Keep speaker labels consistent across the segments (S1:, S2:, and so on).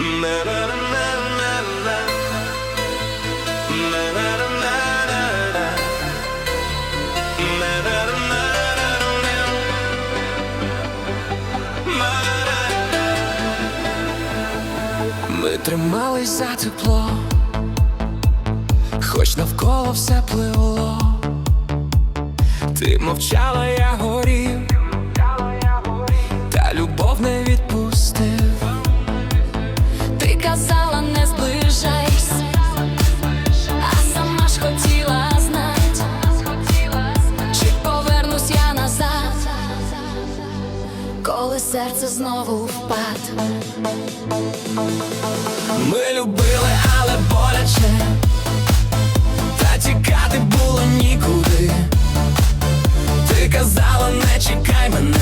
S1: Ми тримались за тепло, хоч навколо все пливло, ти мовчала, я
S2: горі. серце знову впад.
S1: Ми любили, але боляче, та тікати було нікуди. Ти казала, не чекай мене.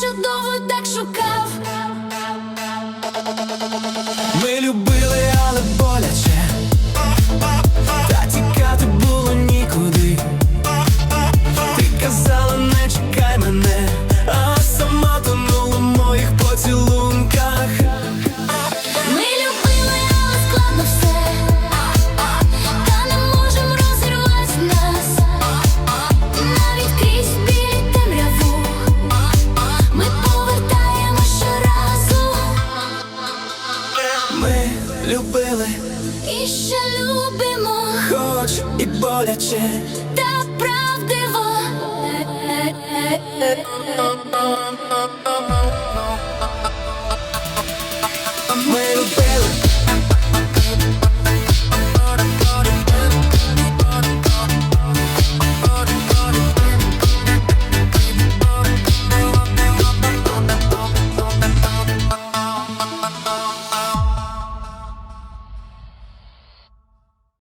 S2: Чудово так
S1: шукаю. любили,
S2: і ще любимо,
S1: хоч і боляче,
S2: та правдиво.